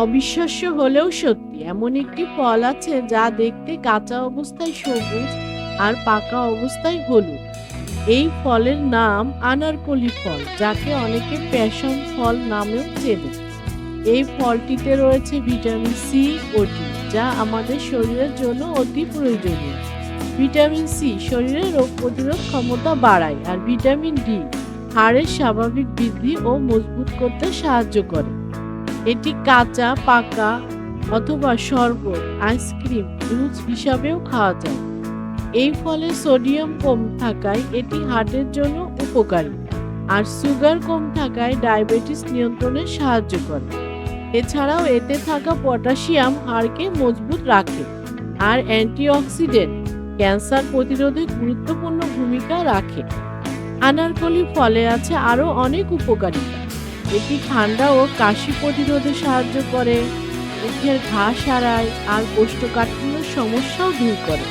অবিশ্বাস্য হলেও সত্যি, এমন একটি ফল আছে যা দেখতে কাঁচা অবস্থায় সবুজ আর পাকা অবস্থায় হলুদ। এই ফলের নাম আনারকলি ফল, যাকে অনেকে প্যাশন ফল নামেও চেনে। এই ফলটিতে রয়েছে ভিটামিন সি ও ডি, যা আমাদের শরীরের জন্য অতি প্রয়োজনীয়। ভিটামিন সি শরীরের রোগ প্রতিরোধ ক্ষমতা বাড়ায় আর ভিটামিন ডি হাড়ের স্বাভাবিক বৃদ্ধি ও মজবুত করতে সাহায্য করে। এটি কাঁচা, পাকা অথবা শরবত, আইসক্রিম জুস হিসাবেও খাওয়া যায়। এই ফলে সোডিয়াম কম থাকায় এটি হার্টের জন্য উপকারী আর সুগার কম থাকায় ডায়াবেটিস নিয়ন্ত্রণে সাহায্য করে। এছাড়াও এতে থাকা পটাশিয়াম হাড়কে মজবুত রাখে আর অ্যান্টিঅক্সিডেন্ট, ক্যান্সার প্রতিরোধে গুরুত্বপূর্ণ ভূমিকা রাখে। আনারকলি ফলে আছে আরও অনেক উপকারিতা। এটি ঠান্ডা ও কাশি প্রতিরোধে সাহায্য করে। মুখের ঘা সারায় আর কোষ্ঠকাঠিন্যের সমস্যাও দূর করে।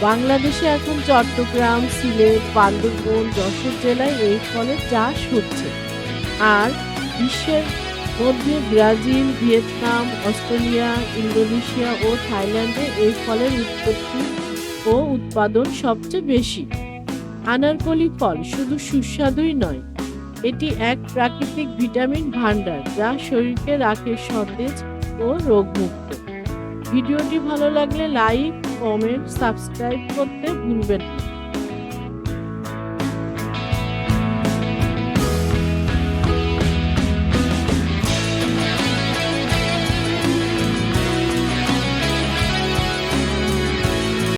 বাংলাদেশে এখন চট্টগ্রাম, সিলেট, বান্দরবন, যশোর জেলায় এই ফলের চাষ হচ্ছে। আর বিশ্বের মধ্যে ব্রাজিল, ভিয়েতনাম, অস্ট্রেলিয়া, ইন্দোনেশিয়া ও থাইল্যান্ডে এই ফলের উৎপত্তি ও উৎপাদন সবচেয়ে বেশি। আনারকলি ফল শুধু সুস্বাদুই নয় এটি এক প্রাকৃতিক ভিটামিন ভান্ডার যা শরীরকে রাখে সতেজ ও রোগমুক্ত। ভিডিওটি ভালো লাগলে লাইক, কমেন্ট, সাবস্ক্রাইব করতে ভুলবেন না।